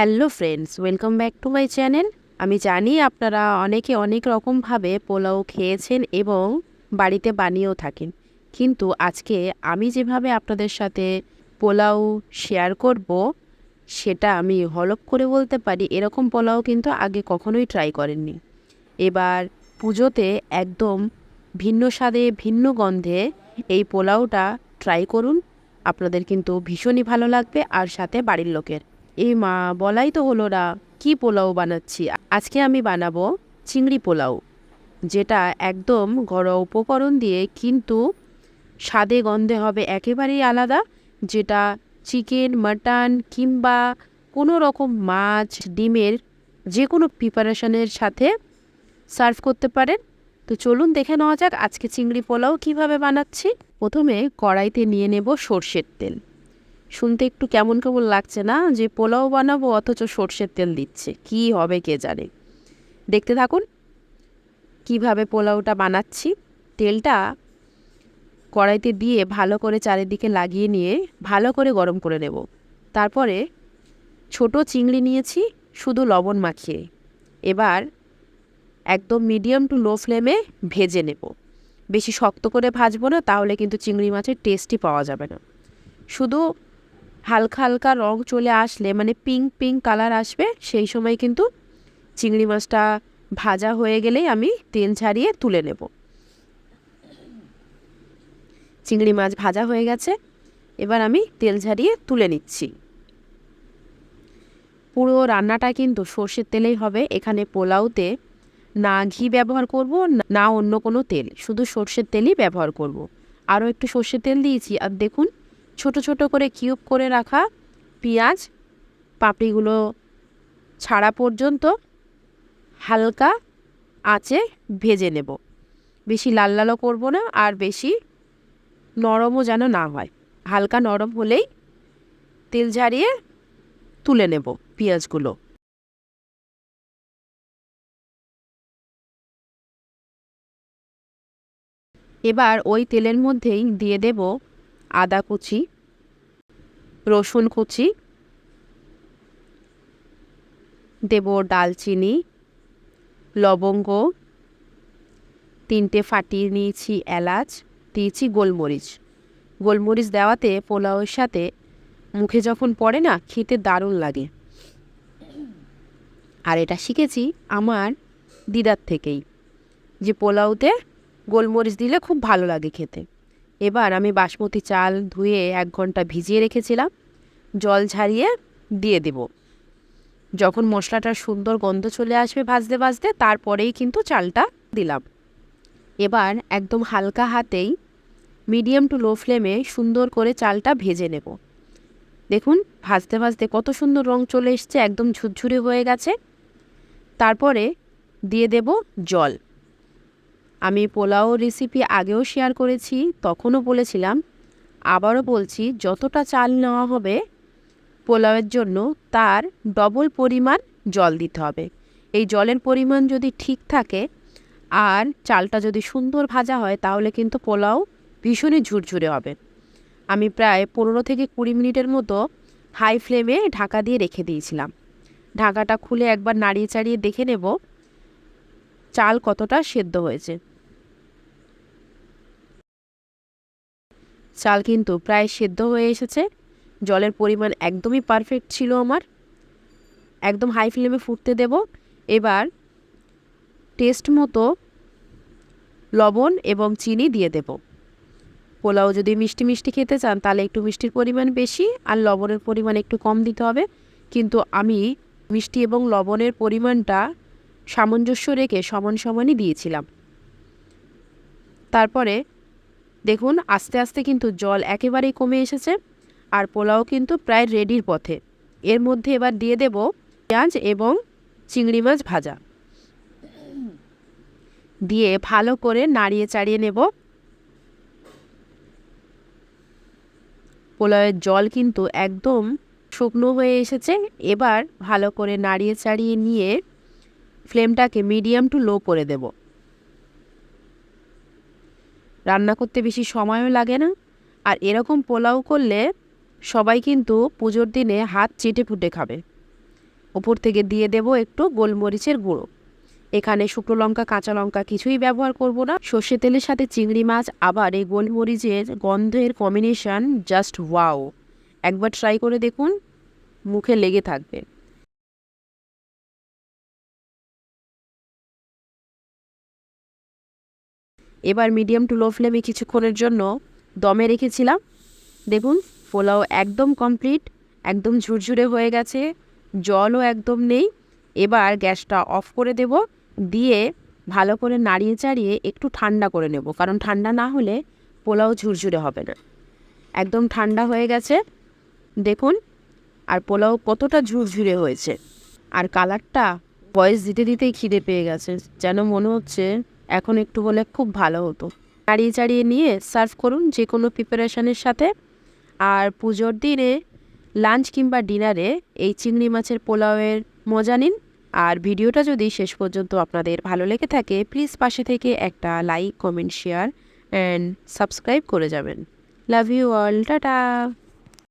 Hello friends, welcome back to my channel. আমি জানি আপনারা অনেকে অনেক রকমভাবে পোলাও খেয়েছেন এবং বাড়িতে বানিয়েও থাকেন। কিন্তু আজকে আমি যেভাবে আপনাদের সাথে পোলাও শেয়ার করব, সেটা আমি হলপ করে বলতে পারি, এরকম পোলাও কিন্তু আগে কখনোই ট্রাই করেননি। এবার পুজোতে একদম ভিন্ন স্বাদে, ভিন্ন গন্ধে এই পোলাওটা ট্রাই করুন। আপনাদের কিন্তু ভীষণই ভালো লাগবে, আর সাথে বাড়ির লোকের। এই মা, বলাই তো হলো না, কি পোলাও বানাচ্ছি? আজকে আমি বানাবো চিংড়ি পোলাও, যেটা একদম ঘরোয়া উপকরণ দিয়ে কিন্তু স্বাদে গন্ধে হবে একেবারেই আলাদা, যেটা চিকেন, মাটন কিংবা কোনো রকম মাছ, ডিমের যে কোনো প্রিপারেশনের সাথে সার্ভ করতে পারেন। তো চলুন দেখে নেওয়া যাক আজকে চিংড়ি পোলাও কীভাবে বানাচ্ছি। প্রথমে কড়াইতে নিয়ে নেব সর্ষের তেল। শুনতে একটু কেমন কেমন লাগছে না? যে পোলাও বানাবো অথচ সর্ষের তেল দিচ্ছে। কি হবে কে জানে? দেখতে থাকুন কীভাবে পোলাওটা বানাচ্ছি। তেলটা কড়াইতে দিয়ে ভালো করে চারিদিকে লাগিয়ে নিয়ে ভালো করে গরম করে নেব। তারপরে ছোট চিংড়ি নিয়েছি, শুধু লবণ মাখিয়ে। এবার একদম মিডিয়াম টু লো ফ্লেমে ভেজে নেব। বেশি শক্ত করে ভাজবো না, তাহলে কিন্তু চিংড়ি মাছের টেস্টই পাওয়া যাবে না। শুধু হালকা হালকা রং চলে আসলে মানে পিঙ্ক পিঙ্ক কালার আসবে, সেই সময় কিন্তু চিংড়ি মাছটা ভাজা হয়ে গেলেই আমি তেল ছাড়িয়ে তুলে নেব চিংড়ি মাছ ভাজা হয়ে গেছে, এবার আমি তেল ঝারিয়ে তুলে নিচ্ছি পুরো রান্নাটা কিন্তু সর্ষের তেলেই হবে, এখানে পোলাওতে না ঘি ব্যবহার করব, না অন্য কোনো তেল, শুধু সর্ষের তেলই ব্যবহার করব। আরও একটু সর্ষের তেল দিয়েছি, আর দেখুন ছোট ছোট করে কিউব করে রাখা পেঁয়াজ, পাপড়িগুলো ছাড়া পর্যন্ত হালকা আঁচে ভেজে নেব। বেশি লাল লালও করব না আর বেশি নরমও যেন না হয়। হালকা নরম হলেই তেল ঝারিয়ে তুলে নেব পেঁয়াজগুলো। এবার ওই তেলের মধ্যেই দিয়ে দেব আদা কুচি, রসুন কুচি, দেব ডালচিনি, লবঙ্গ, তিনটে ফাটিয়ে নিয়েছি এলাচ, দিয়েছি গোলমরিচ। গোলমরিচ দেওয়াতে পোলাওয়ের সাথে মুখে যখন পড়ে না, খেতে দারুণ লাগে। আর এটা শিখেছি আমার দিদার থেকেই, যে পোলাওতে গোলমরিচ দিলে খুব ভালো লাগে খেতে। এবার আমি বাসমতি চাল ধুয়ে এক ঘণ্টা ভিজিয়ে রেখেছিলাম। জল ঝারিয়ে দিয়ে দেব। যখন মশলাটার সুন্দর গন্ধ চলে আসবে ভাজতে ভাজতে, তারপরেই কিন্তু চালটা দিলাম। এবার একদম হালকা হাতেই মিডিয়াম টু লো ফ্লেমে সুন্দর করে চালটা ভেজে নেব। দেখুন, ভাজতে ভাজতে কত সুন্দর রং চলে এসছে, একদম ঝুরঝুরে হয়ে গেছে। তারপরে দিয়ে দেব জল। আমি পোলাও রেসিপি আগেও শেয়ার করেছি, তখনও বলেছিলাম, আবারও বলছি যতটা চাল নেওয়া হবে পোলাওয়ের জন্য তার ডবল পরিমাণ জল দিতে হবে। এই জলের পরিমাণ যদি ঠিক থাকে আর চালটা যদি সুন্দর ভাজা হয় তাহলে কিন্তু পোলাও ভীষণই ঝুরঝুরে হবে। আমি প্রায় পনেরো থেকে কুড়ি মিনিটের মতো হাই ফ্লেমে ঢাকা দিয়ে রেখে দিয়েছিলাম। ঢাকাটা খুলে একবার নাড়িয়ে চাড়িয়ে দেখে নেব চাল কতটা সেদ্ধ হয়েছে? চাল কিন্তু প্রায় সেদ্ধ হয়ে এসেছে। জলের পরিমাণ একদমই পারফেক্ট ছিল আমার। একদম হাই ফ্লেমে ফুটতে দেব। এবার টেস্ট মতো লবণ এবং চিনি দিয়ে দেব। পোলাও যদি মিষ্টি মিষ্টি খেতে চান, তাহলে একটু মিষ্টির পরিমাণ বেশি আর লবণের পরিমাণ একটু কম দিতে হবে। কিন্তু আমি মিষ্টি এবং লবণের পরিমাণটা সামঞ্জস্য রেখে সমান সমানই দিয়েছিলাম। তারপরে, দেখুন, আস্তে আস্তে কিন্তু জল একেবারেই কমে এসেছে আর পোলাও কিন্তু প্রায় রেডির পথে। এর মধ্যে এবার দিয়ে দেব পেঁয়াজ এবং চিংড়ি মাছ ভাজা। দিয়ে ভালো করে নাড়িয়ে চাড়িয়ে নেব। পোলাওয়ের জল কিন্তু একদম শুকনো হয়ে এসেছে। এবার ভালো করে নাড়িয়ে চাড়িয়ে নিয়ে ফ্লেমটাকে মিডিয়াম টু লো করে দেব। রান্না করতে বেশি সময়ও লাগে না। আর এরকম পোলাও করলে সবাই কিন্তু পুজোর দিনে হাত চেটে ফুটে খাবে। ওপর থেকে দিয়ে দেব একটু গোলমরিচের গুঁড়ো। এখানে শুকনো লঙ্কা, কাঁচা লঙ্কা কিছুই ব্যবহার করব না। সর্ষে তেলের সাথে চিংড়ি মাছ, আবার এই গোলমরিচের গন্ধের কম্বিনেশন জাস্ট ওয়াও একবার ট্রাই করে দেখুন, মুখে লেগে থাকবে। এবার মিডিয়াম টু লো ফ্লেমে কিছুক্ষণের জন্য দমে রেখেছিলাম। দেখুন, পোলাও একদম কমপ্লিট একদম ঝুরঝুরে হয়ে গেছে, জলও একদম নেই। এবার গ্যাসটা অফ করে দেব, দিয়ে ভালো করে নাড়িয়ে চাড়িয়ে একটু ঠান্ডা করে নেব, কারণ ঠান্ডা না হলে পোলাও ঝুরঝুরে হবে না। একদম ঠান্ডা হয়ে গেছে, দেখুন, আর পোলাও কতটা ঝুরঝুরে হয়েছে। আর কালারটা বয়স দিতে দিতেই খিদে পেয়ে গেছে, যেন মনে হচ্ছে এখন একটু হলে খুব ভালো হতো। চাড়িয়ে চাড়িয়ে নিয়ে সার্ভ করুন যে কোনো প্রিপারেশনের সাথে। আর পুজোর দিনে লাঞ্চ কিংবা ডিনারে এই চিংড়ি মাছের পোলাওয়ের মজা নিন। আর ভিডিওটা যদি শেষ পর্যন্ত আপনাদের ভালো লেগে থাকে প্লিজ পাশে থেকে একটা like comment share and subscribe করে যাবেন। Love you all tata!